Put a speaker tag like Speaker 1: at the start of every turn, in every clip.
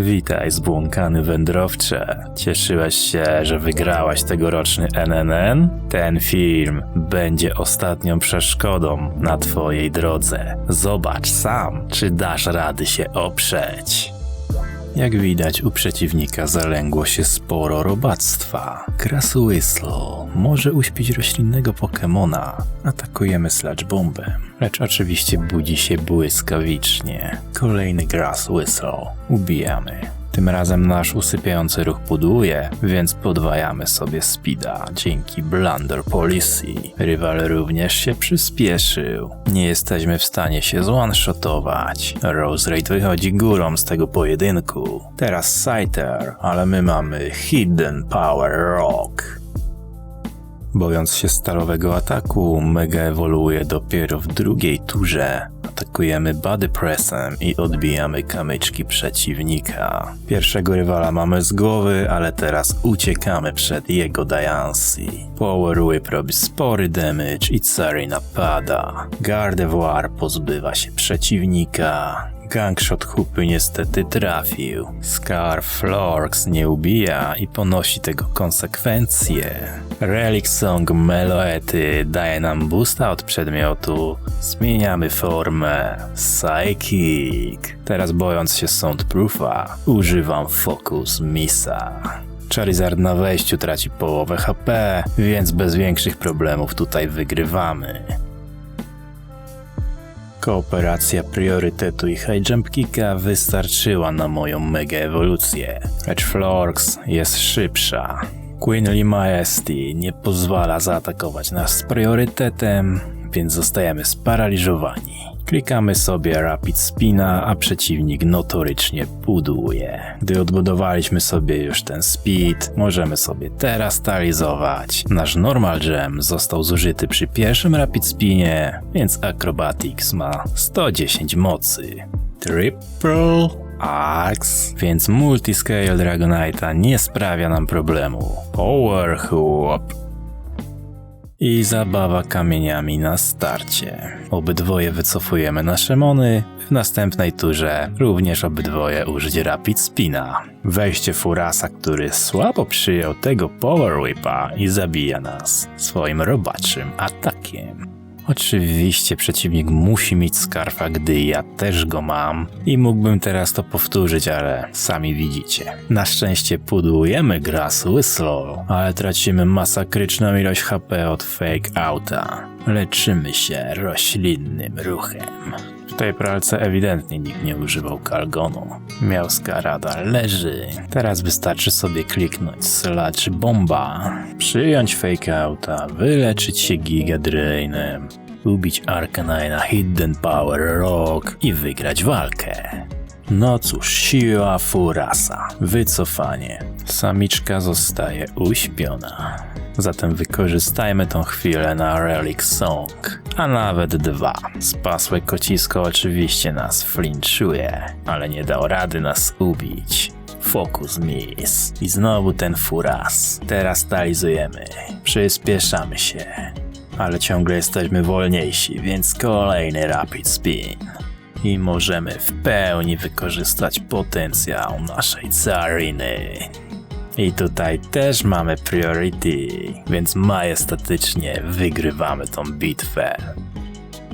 Speaker 1: Witaj, zbłąkany wędrowcze. Cieszyłeś się, że wygrałaś tegoroczny NNN? Ten film będzie ostatnią przeszkodą na twojej drodze. Zobacz sam, czy dasz rady się oprzeć. Jak widać, u przeciwnika zalęgło się sporo robactwa. Graswhistle może uśpić roślinnego Pokemona. Atakujemy Sludge Bombem, lecz oczywiście budzi się błyskawicznie. Kolejny Graswhistle. Ubijamy. Tym razem nasz usypiający ruch pudłuje, więc podwajamy sobie speeda dzięki Blunder Policy. Rywal również się przyspieszył. Nie jesteśmy w stanie się zone-shotować. Rose Raid wychodzi górą z tego pojedynku. Teraz Scyther, ale my mamy Hidden Power Rock. Bojąc się stalowego ataku, Mega ewoluuje dopiero w drugiej turze. Atakujemy Body Pressem i odbijamy kamyczki przeciwnika. Pierwszego rywala mamy z głowy, ale teraz uciekamy przed jego Diancy. Power Whip robi spory damage i Cary napada. Gardevoir pozbywa się przeciwnika. Gangshot hupy niestety trafił. Scar Florks nie ubija i ponosi tego konsekwencje. Relic Song Meloety daje nam boosta od przedmiotu. Zmieniamy formę. Psychic. Teraz bojąc się Soundproofa, używam Focus Missa. Charizard na wejściu traci połowę HP, więc bez większych problemów tutaj wygrywamy. Kooperacja priorytetu i high jump kicka wystarczyła na moją mega ewolucję, lecz Florks jest szybsza. Queenly Majesty nie pozwala zaatakować nas z priorytetem, więc zostajemy sparaliżowani. Klikamy sobie Rapid Spina, a przeciwnik notorycznie pudłuje. Gdy odbudowaliśmy sobie już ten speed, możemy sobie teraz stalizować. Nasz Normal Gem został zużyty przy pierwszym Rapid Spinie, więc Acrobatics ma 110 mocy. Triple Axe, więc Multiscale Dragonite'a nie sprawia nam problemu. Power Hoop i zabawa kamieniami na starcie. Obydwoje wycofujemy nasze mony, w następnej turze również obydwoje użyć Rapid Spina. Wejście Furasa, który słabo przyjął tego Power Whipa i zabija nas swoim robaczym atakiem. Oczywiście przeciwnik musi mieć skarfa, gdy ja też go mam i mógłbym teraz to powtórzyć, ale sami widzicie. Na szczęście pudłujemy Grass Whistle, ale tracimy masakryczną ilość HP od fake outa. Leczymy się roślinnym ruchem. Tej pralce ewidentnie nikt nie używał kalgonu. Miałska rada leży. Teraz wystarczy sobie kliknąć sludge bomba, przyjąć fake outa, wyleczyć się giga drainem, ubić Arcanine na Hidden Power Rock i wygrać walkę. No cóż, siła Furasa. Wycofanie. Samiczka zostaje uśpiona. Zatem wykorzystajmy tą chwilę na Relic Song, a nawet dwa. Spasłe kocisko oczywiście nas flinchuje, ale nie dał rady nas ubić. Focus Miss. I znowu ten furas. Teraz stalizujemy. Przyspieszamy się. Ale ciągle jesteśmy wolniejsi, więc kolejny Rapid Spin. I możemy w pełni wykorzystać potencjał naszej cariny. I tutaj też mamy priority, więc majestatycznie wygrywamy tą bitwę.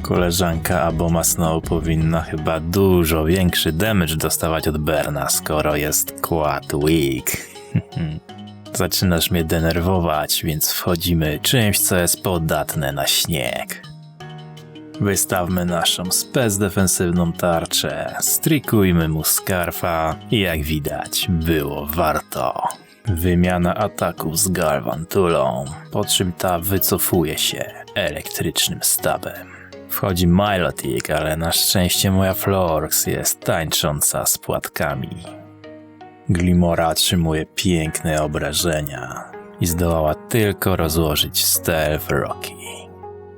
Speaker 1: Koleżanka Aboma Snow powinna chyba dużo większy damage dostawać od Berna, skoro jest quad weak. Zaczynasz mnie denerwować, więc wchodzimy czymś, co jest podatne na śnieg. Wystawmy naszą spec defensywną tarczę, strikujmy mu skarfa i jak widać było warto. Wymiana ataków z Galvantulą, po czym ta wycofuje się elektrycznym stabem. Wchodzi Milotic, ale na szczęście moja Florx jest tańcząca z płatkami. Glimora otrzymuje piękne obrażenia i zdołała tylko rozłożyć Stealth Rocky.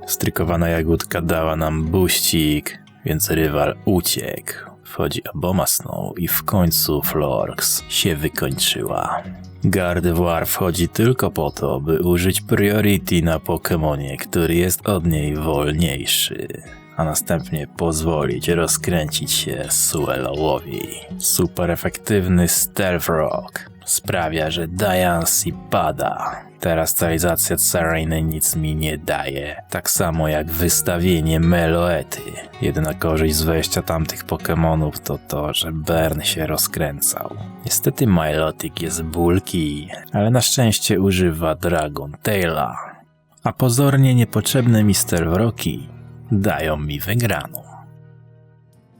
Speaker 1: Strykowana jagódka dała nam buścik, więc rywal uciekł. Wchodzi Aboma Snow i w końcu Florks się wykończyła. Gardevoir wchodzi tylko po to, by użyć priority na Pokemonie, który jest od niej wolniejszy. a następnie pozwolić rozkręcić się Suelowowi. Super efektywny Stealth Rock sprawia, że Diancy pada. Teraz realizacja Tsariny nic mi nie daje, tak samo jak wystawienie Meloety. Jedyna korzyść z wejścia tamtych Pokémonów to to, że Bern się rozkręcał. Niestety Milotic jest bulki, ale na szczęście używa Dragon Taila. A pozornie niepotrzebne Mister Wroki dają mi wygraną.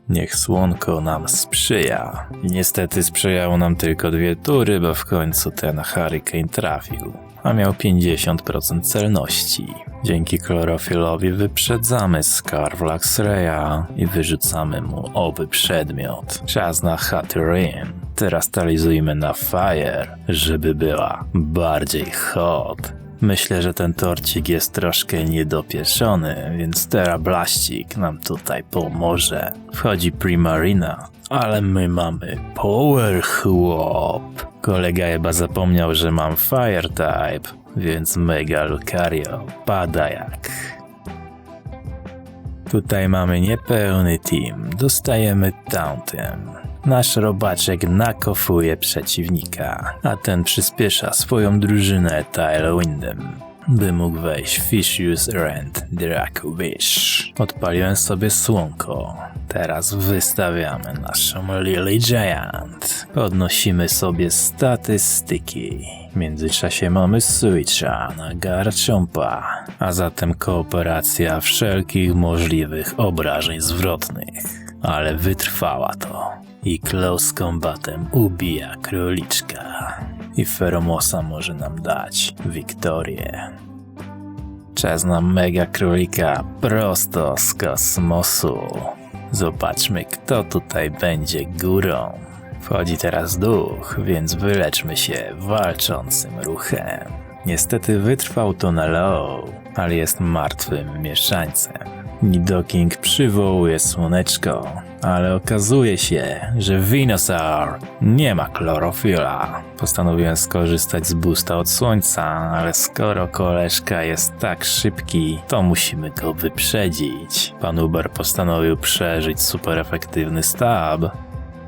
Speaker 1: Niech słonko nam sprzyja. Niestety sprzyjało nam tylko dwie tury, bo w końcu ten Hurricane trafił, a miał 50% celności. Dzięki chlorofilowi wyprzedzamy Scarf Luxreya i wyrzucamy mu oby przedmiot. Czas na Hatterin. Teraz talizujmy na Fire, żeby była bardziej hot. Myślę, że ten torcik jest troszkę niedopieszony, więc Terablastik nam tutaj pomoże. Wchodzi Primarina, ale my mamy Power Chłop. Kolega chyba zapomniał, że mam Fire Type, więc Mega Lucario pada jak. Tutaj mamy niepełny team, dostajemy Tauntem. Nasz robaczek nakofuje przeciwnika, a ten przyspiesza swoją drużynę Tailwindem, by mógł wejść Fishius Rent Draco Wish. Odpaliłem sobie słonko. Teraz wystawiamy naszą Lily Giant. Podnosimy sobie statystyki. W międzyczasie mamy Switcha na Garchompa, a zatem kooperacja wszelkich możliwych obrażeń zwrotnych. Ale wytrwała to i close combatem ubija króliczka. I Feromosa może nam dać Wiktorię. Czas na mega królika prosto z kosmosu. Zobaczmy, kto tutaj będzie górą. Wchodzi teraz duch, więc wyleczmy się walczącym ruchem. Niestety wytrwał to na low, ale jest martwym mieszańcem. Nidoking przywołuje słoneczko, ale okazuje się, że Venusaur nie ma chlorofila. Postanowiłem skorzystać z boosta od słońca, ale skoro koleżka jest tak szybki, to musimy go wyprzedzić. Pan Uber postanowił przeżyć super efektywny stab,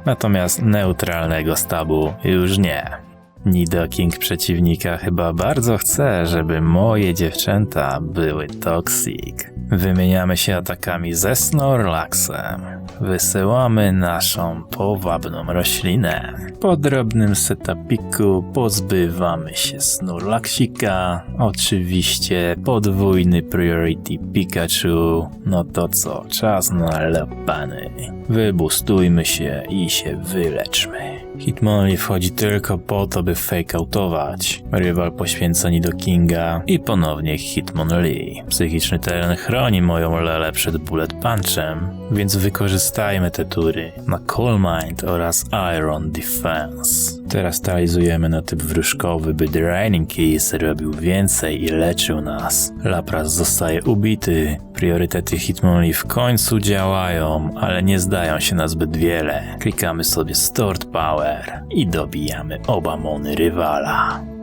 Speaker 1: natomiast neutralnego stabu już nie. Nidoking przeciwnika chyba bardzo chce, żeby moje dziewczęta były toxic. Wymieniamy się atakami ze Snorlaxem. Wysyłamy naszą powabną roślinę. Po drobnym setupiku pozbywamy się Snorlaxika. Oczywiście podwójny priority Pikachu. No to co, czas na lopany. Wybustujmy się i się wyleczmy. Hitmonlee wchodzi tylko po to, by fake-outować. Rywal poświęceni do Kinga i ponownie Hitmonlee. Psychiczny teren chroni moją lelę przed bullet punchem, więc wykorzystajmy te tury na Coal Mind oraz Iron Defense. Teraz talizujemy na typ wróżkowy, by Draining Keys robił więcej i leczył nas. Lapras zostaje ubity, priorytety Hitmonlee w końcu działają, ale nie zdają się na zbyt wiele. Klikamy sobie Stored Power i dobijamy oba mony rywala.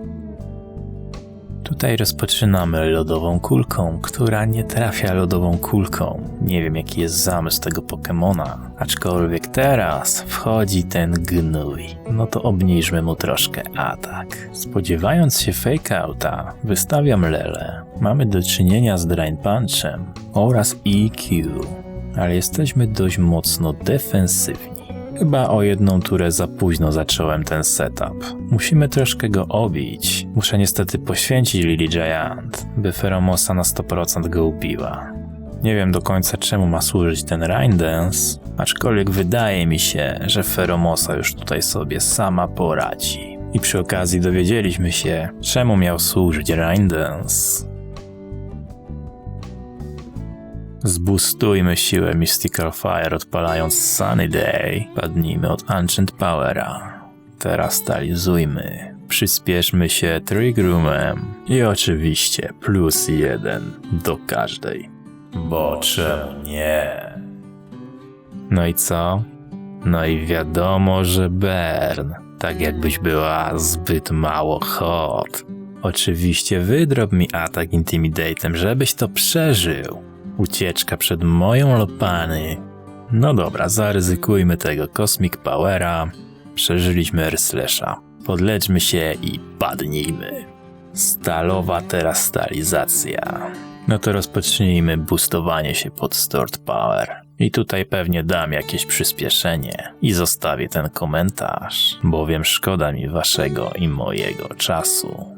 Speaker 1: Tutaj rozpoczynamy lodową kulką, która nie trafia lodową kulką. Nie wiem jaki jest zamysł tego Pokemona, aczkolwiek teraz wchodzi ten gnój. No to obniżmy mu troszkę atak. Spodziewając się fake outa, wystawiam Lele. Mamy do czynienia z Drain Punchem oraz EQ, ale jesteśmy dość mocno defensywni. Chyba o jedną turę za późno zacząłem ten setup. Musimy troszkę go obić. Muszę niestety poświęcić Lily Giant, by Feromosa na 100% go ubiła. Nie wiem do końca czemu ma służyć ten Rain Dance, aczkolwiek wydaje mi się, że Feromosa już tutaj sobie sama poradzi. I przy okazji dowiedzieliśmy się, czemu miał służyć Rain Zbustujmy siłę Mystical Fire odpalając Sunny Day. Padnijmy od Ancient Powera. Teraz stalizujmy. Przyspieszmy się Trick Roomem. I oczywiście plus jeden do każdej. Bo czemu nie? No i co? No i wiadomo, że Bern. Tak jakbyś była zbyt mało hot. Oczywiście wydrob mi atak Intimidatem, żebyś to przeżył. Ucieczka przed moją lopany. No dobra, zaryzykujmy tego Cosmic Powera. Przeżyliśmy Erslasha. Podlećmy się i padnijmy. Stalowa teraz stalizacja. No to rozpocznijmy boostowanie się pod Stored Power. I tutaj pewnie dam jakieś przyspieszenie i zostawię ten komentarz, bowiem szkoda mi waszego i mojego czasu.